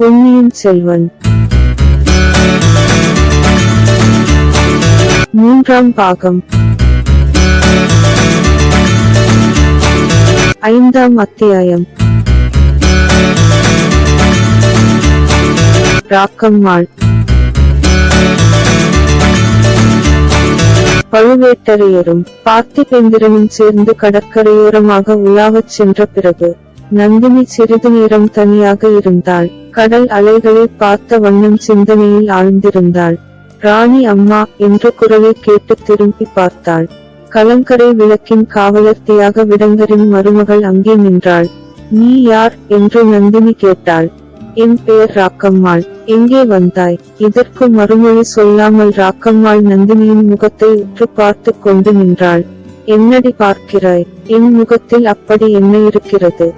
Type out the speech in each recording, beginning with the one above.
பொன்னியின் செல்வன். மூன்றாம் பாகம். ஐந்தாம் அத்தியாயம். ராக்கம்மாள் பழுவேட்டரையரும் பார்த்திபேந்திரனும் சேர்ந்து கடற்கரையோரமாக உலாவச் சென்ற பிறகு நந்தினி சிறிது நேரம் தனியாக இருந்தாள். கடல் அலைகளை பார்த்த வண்ணம் சிந்தனையில் ஆழ்ந்திருந்தாள். ராணி அம்மா என்ற குரலை கேட்டு திரும்பி பார்த்தாள். கலங்கரை விளக்கின் காவலர் தியாக விடங்கரின் மருமகள் அங்கே நின்றாள். நீ யார் என்று நந்தினி கேட்டாள். என் பெயர் ராக்கம்மாள். எங்கே வந்தாய்? இதற்கு மறுமொழி சொல்லாமல் ராக்கம்மாள் நந்தினியின் முகத்தை உற்று பார்த்து கொண்டு நின்றாள். என்னடி பார்க்கிறாய்? என் முகத்தில் அப்படி என்ன இருக்கிறது?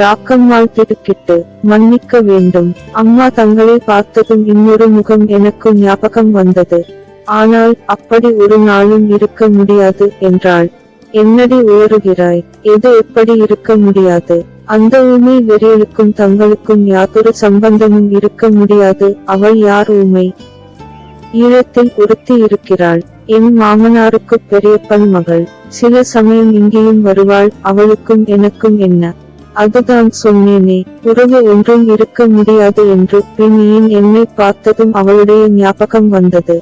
ராக்கம்மாள் திடுக்கிட்டு மன்னிக்க வேண்டும். அம்மா தங்களை பார்த்ததும் இன்னொரு முகம் எனக்கு ஞாபகம் வந்தது. ஆனால் அப்படி ஒரு நாளும் இருக்க முடியாது என்றாள். என்னடி உயருகிறாய் எது எப்படி இருக்க முடியாது? அந்த ஊமை வெறியலுக்கும் தங்களுக்கும் யாதொரு சம்பந்தமும் இருக்க முடியாது. அவள் யார் ஊமை? ஈழத்தில் ஒருத்தி இருக்கிறாள். என் மாமனாருக்கு பெரியப்பன் மகள். சில சமயம் இங்கேயும் வருவாள். அவளுக்கும் எனக்கும் என்ன? அதுதான் சொன்னேனே. உறவு ஒன்றும் இருக்க முடியாது என்று பின் ஏன் என்னை பார்த்ததும் அவளுடைய ஞாபகம் வந்தது.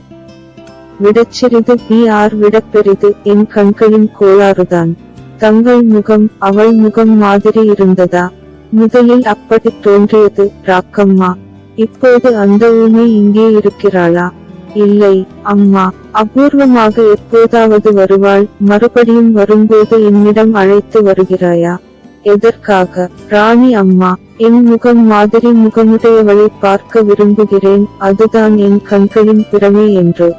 விடச்சிறிது பி ஆர் விடப்பெரிது என் கண்களின் கோளாறுதான். தங்கள் முகம் அவள் முகம் மாதிரி இருந்ததா? முதலில் அப்படி தோன்றியது ராக்கம்மா இப்போது அந்த ஊமை இங்கே இருக்கிறாளா? இல்லை அம்மா அபூர்வமாக எப்போதாவது வருவாள் மறுபடியும் வரும்போது என்னிடம் அழைத்து வருகிறாயா? எதற்காக? ராணி அம்மா என் முகம் மாதிரி முகமுடையவளை பார்க்க விரும்புகிறேன் அதுதான் என் கண்களின் பிறமே என்று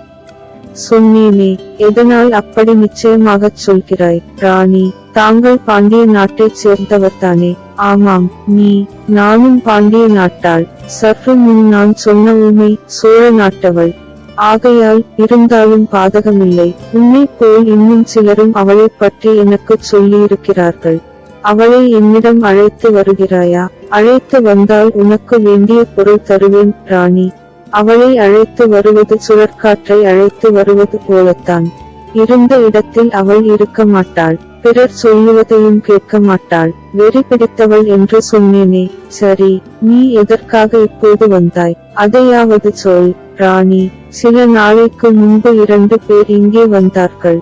சொன்னேனே. எதனால் அப்படி நிச்சயமாகச் சொல்கிறாய்? ராணி தாங்கள் பாண்டிய நாட்டைச் சேர்ந்தவர்தானே ஆமாம் நீ நானும் பாண்டிய நாட்டாள். சற்று முன் நான் சொன்ன உண்மை சோழ நாட்டவள். ஆகையால் இருந்தாலும் பாதகமில்லை. உன்னை போல் இன்னும் சிலரும் அவளைப் பற்றி எனக்குச் சொல்லியிருக்கிறார்கள். அவளை என்னிடம் அழைத்து வருகிறாயா? அழைத்து வந்தால் உனக்கு வேண்டிய பொருள் தருவேன் ராணி. அவளை அழைத்து வருவது சுழற்காற்றை அழைத்து வருவது போலத்தான். இருந்த இடத்தில் அவள் இருக்க மாட்டாள். பிறர் சொல்லுவதையும் கேட்க மாட்டாள். வெறி பிடித்தவள் என்று சொன்னேனே. சரி நீ எதற்காக இப்போது வந்தாய்? அதையாவது சொல் ராணி. சில நாளைக்கு முன்பு இரண்டு பேர் இங்கே வந்தார்கள்.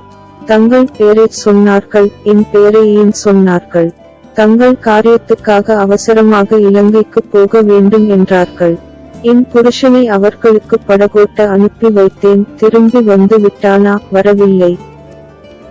தங்கள் பேரை சொன்னார்கள் என் பெயரை ஏன் சொன்னார்கள்? தங்கள் காரியத்துக்காக அவசரமாக இலங்கைக்கு போக வேண்டும் என்றார்கள். என் புருஷனை அவர்களுக்கு படகோட்ட அனுப்பி வைத்தேன் திரும்பி வந்து விட்டானா? வரவில்லை.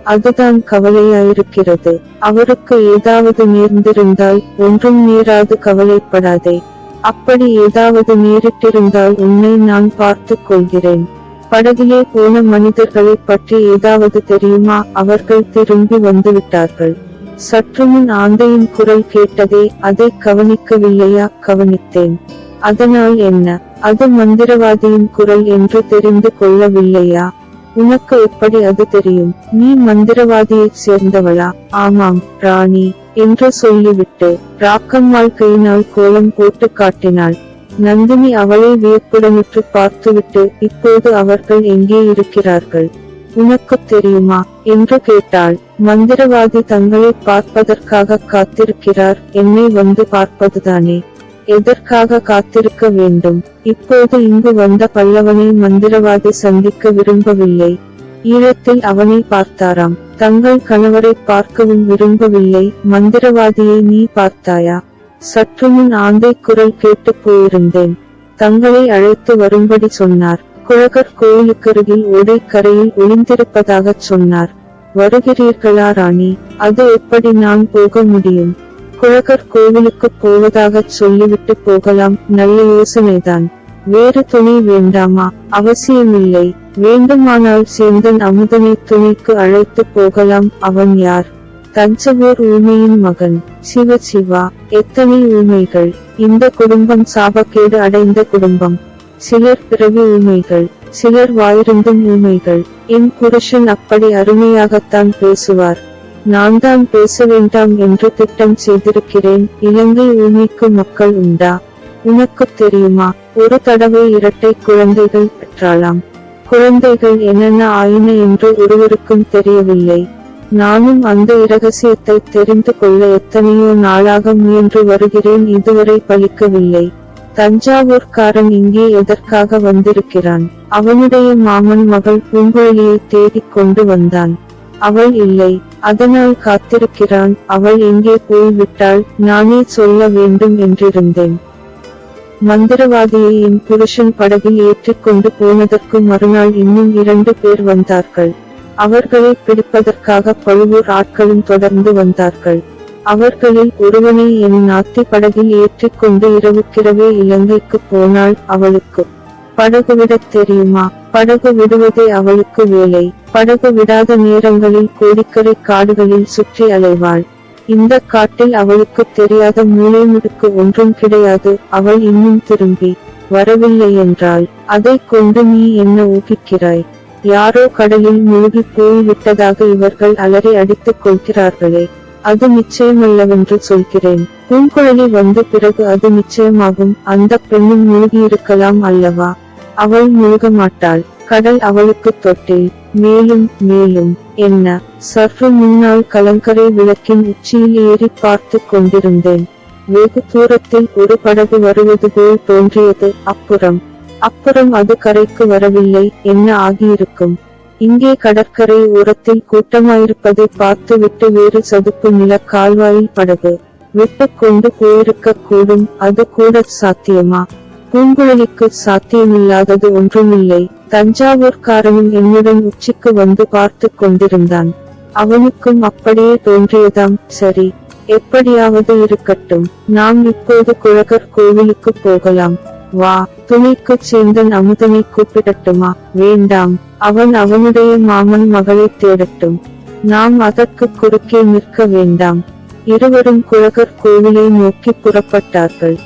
அதுதான் கவலையாயிருக்கிறது. அவருக்கு ஏதாவது நேர்ந்திருந்தால் ஒன்றும் நேராது கவலைப்படாதே. அப்படி ஏதாவது நேரிட்டிருந்தால் உன்னை நான் பார்த்துக் கொள்கிறேன். படகிலே போன மனிதர்களைப் பற்றி ஏதாவது தெரியுமா? அவர்கள் திரும்பி வந்துவிட்டார்கள். சற்றுமுன் சற்று முன் ஆந்தையின் குரல் கேட்டதே அதை கவனிக்கவில்லையா? கவனித்தேன். அதனால் என்ன? அது மந்திரவாதியின் குரல் என்று தெரிந்து கொள்ளவில்லையா? உனக்கு எப்படி அது தெரியும்? நீ மந்திரவாதியைச் சேர்ந்தவளா? ஆமாம் ராணி என்று சொல்லிவிட்டு ராக்கம்மாள் கையினால் கோலம் போட்டு காட்டினாள். நந்தினி அவளை வியப்புடனுற்று பார்த்துவிட்டு இப்போது அவர்கள் எங்கே இருக்கிறார்கள்? உனக்குத் தெரியுமா? என்று கேட்டாள். மந்திரவாதி தங்களை பார்ப்பதற்காக காத்திருக்கிறார். என்னை வந்து பார்ப்பதுதானே? எதற்காக காத்திருக்க வேண்டும்? இப்போது இங்கு வந்த பல்லவனை மந்திரவாதி சந்திக்க விரும்பவில்லை. ஈழத்தில் அவனை பார்த்தாராம். தங்கள் கணவரை பார்க்கவும் விரும்பவில்லை. மந்திரவாதியை நீ பார்த்தாயா? சற்று முன் ஆந்தை குரல் கேட்டு போயிருந்தேன். தங்களை அழைத்து வரும்படி சொன்னார். குழகர் கோயிலுக்கருகில் ஓடைக்கரையில் ஒளிந்திருப்பதாகச் சொன்னார். வருகிறீர்களா ராணி? அது எப்படி நான் போக முடியும்? குழகர் கோவிலுக்கு போவதாகச் சொல்லிவிட்டு போகலாம். நல்ல யோசனைதான். வேறு துணி வேண்டாமா? அவசியமில்லை. வேண்டுமானால் சேந்தன் அமுதனை துணைக்கு அழைத்து போகலாம். அவன் யார்? தஞ்சவூர் ஊமையின் மகன். சிவ சிவா எத்தனை ஊமைகள்? இந்த குடும்பம் சாபக்கேடு அடைந்த குடும்பம். சிலர் பிறவி ஊமைகள் சிலர் வாயிருந்தும் ஊமைகள். என் புருஷன் அப்படி அருமையாகத்தான் பேசுவார். நான் தான் பேச வேண்டாம் என்று திட்டம் செய்திருக்கிறேன். இலங்கை ஊமைக்கு மக்கள் உண்டா? உனக்குத் தெரியுமா? ஒரு தடவை இரட்டை குழந்தைகள் பெற்றாலாம் குழந்தைகள் என்னென்ன ஆயின என்று ஒருவருக்கும் தெரியவில்லை. நானும் அந்த இரகசியத்தை தெரிந்து கொள்ள எத்தனையோ நாளாக முயன்று வருகிறேன் இதுவரை பலிக்கவில்லை தஞ்சாவூர்காரன் இங்கே எதற்காக வந்திருக்கிறான்? அவனுடைய மாமன் மகள் பூங்குழலியை தேடிக் கொண்டு வந்தான். அவள் இல்லை அதனால் காத்திருக்கிறான் அவள் எங்கே போய்விட்டாள் நானே சொல்ல வேண்டும் என்றிருந்தேன். மந்திரவாதியை என் புருஷன் படகில் ஏற்றிக்கொண்டு போனதற்கு மறுநாள் இன்னும் இரண்டு பேர் வந்தார்கள். அவர்களை பிடிப்பதற்காக பழுவூர் ஆட்களும் தொடர்ந்து வந்தார்கள். அவர்களில் ஒருவனை என் நாத்தி படகில் ஏற்றிக்கொண்டு இரவுக்கிரவே இலங்கைக்கு போனாள் அவளுக்கு. படகு விடத் தெரியுமா? படகு விடுவதே அவளுக்கு வேலை. படகு விடாத நேரங்களில் கோடிக்கரை காடுகளில் சுற்றி அலைவாள். இந்த காட்டில் அவளுக்கு தெரியாத மூலைமுடுக்கு ஒன்றும் கிடையாது அவள் இன்னும் திரும்பி வரவில்லை என்றால் அதைக் கொண்டு நீ என்ன ஊகிக்கிறாய்? யாரோ கடலில் மூழ்கி போய்விட்டதாக இவர்கள் அலறி அடித்துக் கொள்கிறார்களே. அது நிச்சயமல்லவென்று சொல்கிறேன். பூங்குழலி வந்த பிறகு அது நிச்சயமாகும். அந்த பெண்ணும் மூழ்கியிருக்கலாம் அல்லவா? அவள் மூழ்க மாட்டாள் கடல் அவளுக்கு தொட்டில் மேலும் மேலும். என்ன? சற்று முன்னால் கலங்கரை விளக்கின் உச்சியில் ஏறி பார்த்து கொண்டிருந்தேன். வெகு தூரத்தில் ஒரு படகு வருவது போல் தோன்றியது. அப்புறம்? அப்புறம் அது கரைக்கு வரவில்லை என்ன ஆகியிருக்கும்? இங்கே கடற்கரை ஓரத்தில் கூட்டமாயிருப்பதை பார்த்து விட்டு வேறு சதுப்பு நில கால்வாயில் படகு. விட்டு கொண்டு போயிருக்க கூடும் அது கூட சாத்தியமா? பூங்குழலிக்கு சாத்தியமில்லாதது ஒன்றுமில்லை. தஞ்சாவூர்காரனும் என்னுடன் உச்சிக்கு வந்து பார்த்து கொண்டிருந்தான். அவனுக்கும் அப்படியே தோன்றியதாம் சரி எப்படியாவது இருக்கட்டும். நாம் இப்போது குழகர் கோவிலுக்கு போகலாம். வா துணைக்குச் சேர்ந்தன் அமுதனை கூப்பிடட்டுமா? வேண்டாம். அவன் அவனுடைய மாமன் மகளைத் தேடட்டும். நாம் அதற்கு குறுக்கே நிற்க வேண்டாம். இருவரும் குழகர் கோவிலை நோக்கி புறப்பட்டார்கள்.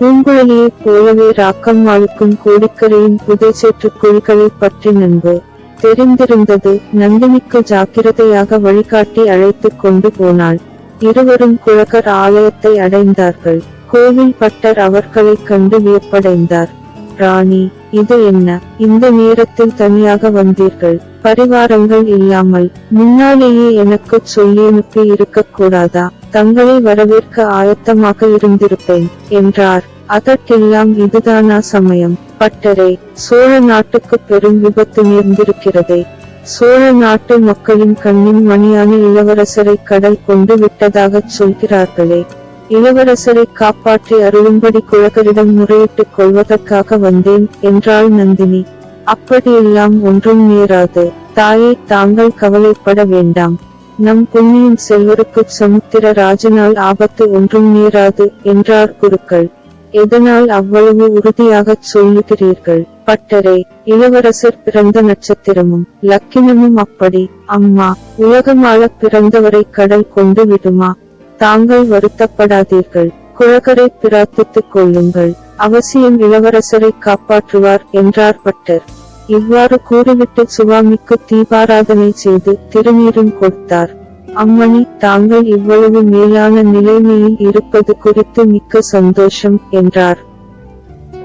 பூங்குழலியைப் போலவே ராக்கம்மாளுக்கும் கோடிக்கரையின் புதைசேற்று குழிகளைப் பற்றி நன்பு தெரிந்திருந்தது நந்தினிக்கு ஜாக்கிரதையாக வழிகாட்டி அழைத்துக் கொண்டு போனாள். இருவரும் குழகர் ஆலயத்தை அடைந்தார்கள். கோவில் பட்டர் அவர்களைக் கண்டு வியப்படைந்தார். ராணி இது என்ன? இந்த நேரத்தில் தனியாக வந்தீர்கள். பரிவாரங்கள் இல்லாமல் முன்னாலேயே எனக்கு சொல்லியனுப்பி இருக்கக்கூடாதா தங்களை வரவேற்க ஆயத்தமாக இருந்திருப்பேன் என்றார். அதற்கெல்லாம் இதுதானா சமயம்? பட்டரே சோழ நாட்டுக்கு பெரும் விபத்து நேர்ந்திருக்கிறதே. சோழ நாட்டு மக்களின் கண்ணின் மணியான இளவரசரை கடல் கொண்டு விட்டதாகச் சொல்கிறார்களே. இளவரசரை காப்பாற்றி அருளும்படி குழகரிடம் முறையிட்டுக் கொள்வதற்காக வந்தேன் என்றாள் நந்தினி. அப்படியெல்லாம் ஒன்றும் நேராது. தாயே தாங்கள் கவலைப்பட வேண்டாம். நம் பொன்னியின் செல்வருக்கு சமுத்திர ராஜனால் ஆபத்து ஒன்றும் நேராது என்றார் குருக்கள். எதனால் அவ்வளவு உறுதியாகச் சொல்லுகிறீர்கள்? பட்டரே இளவரசர் பிறந்த நட்சத்திரமும் லக்கினமும் அப்படி. அம்மா உலகமாள பிறந்தவரை கடல் கொண்டு விடுமா? தாங்கள் வருத்தப்படாதீர்கள். குழகரை பிரார்த்தித்துக் கொள்ளுங்கள். அவசியம் இளவரசரை காப்பாற்றுவார் என்றார் பட்டர். இவ்வாறு கூறிவிட்டு சுவாமிக்கு தீபாராதனை செய்து திருநீரும் கொடுத்தார். அம்மணி தாங்கள் இவ்வளவு மேலான நிலைமையில் இருப்பது குறித்து மிக்க சந்தோஷம் என்றார்.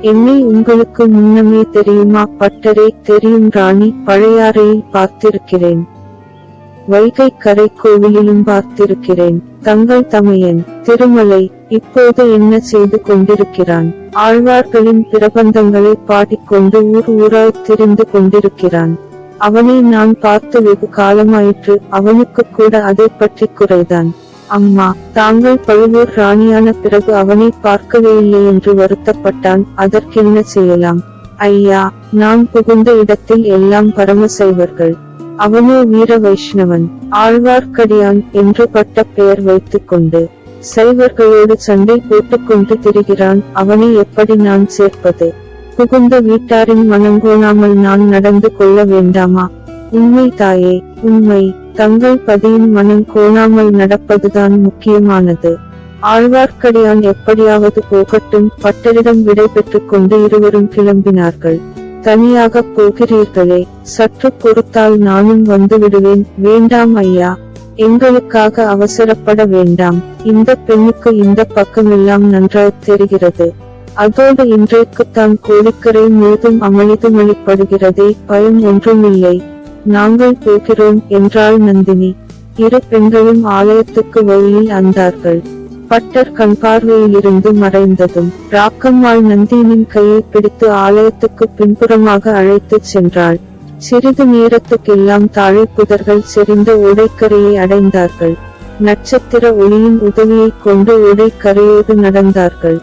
என்னை உங்களுக்கு முன்னமே தெரியுமா பட்டரே? தெரியும் ராணி பழையாறையில் பார்த்திருக்கிறேன். வைகை கரை கோவிலிலும் பார்த்திருக்கிறேன். தங்கள் தமையன் திருமலை இப்போது என்ன செய்து கொண்டிருக்கிறான்? ஆழ்வார்களின் பிரபந்தங்களை பாடிக்கொண்டு ஊர் ஊராய் திரிந்து கொண்டிருக்கிறான். அவனை நான் பார்த்து வெகு காலமாயிற்று அவனுக்கு கூட அதை பற்றி குறைதான். அம்மா தாங்கள் பழுவூர் ராணியான பிறகு அவனை பார்க்கவே இல்லை என்று வருத்தப்பட்டான் அதற்கென்ன செய்யலாம்? ஐயா நான் புகுந்த இடத்தில் எல்லாம் பரமசைவர்கள். அவனோ வீர வைஷ்ணவன் ஆழ்வார்க்கடியான் என்று பட்ட பெயர் வைத்துக் கொண்டு சைவர்களோடு சண்டை போட்டுக்கொண்டு திரிகிறான் அவனை எப்படி நான் சேர்ப்பது? புகுந்த வீட்டாரின் மனங்கோணாமல் நான் நடந்து கொள்ள வேண்டாமா? உண்மை தாயே உண்மை. தங்கள் பதியின் மனம் கோணாமல் நடப்பதுதான் முக்கியமானது. ஆழ்வார்க்கடியான் எப்படியாவது போகட்டும் பட்டரிடம் விடை பெற்றுக் கொண்டு இருவரும் கிளம்பினார்கள். தனியாகப் போகிறீர்களே. சற்று பொறுத்தால் நானும் வந்துவிடுவேன் வேண்டாம் ஐயா. எங்களுக்காக அவசரப்பட வேண்டாம். இந்த பெண்ணுக்கு இந்த பக்கமெல்லாம் நன்றாய் தெரிகிறது. அதோடு இன்றைக்குத்தான் கோழிக்கரை முழுதும் அமளிதுமளிப்படுகிறதே பயம் ஒன்றுமில்லை. நாங்கள் போகிறோம் என்றாள் நந்தினி. இரு பெண்களும் ஆலயத்துக்கு வழியில் அந்தார்கள். பட்டர் கண்பார்வையிலிருந்து மறைந்ததும் ராக்கம்மாள் நந்தினின் கையை பிடித்து ஆலயத்துக்கு பின்புறமாக அழைத்துச் சென்றாள். சிறிது நேரத்துக்கெல்லாம் தாழை புதர்கள் செறிந்த ஓடைக்கரையை அடைந்தார்கள். நட்சத்திர ஒளியின் உதவியைக் கொண்டு ஓடைக்கரையோடு நடந்தார்கள்.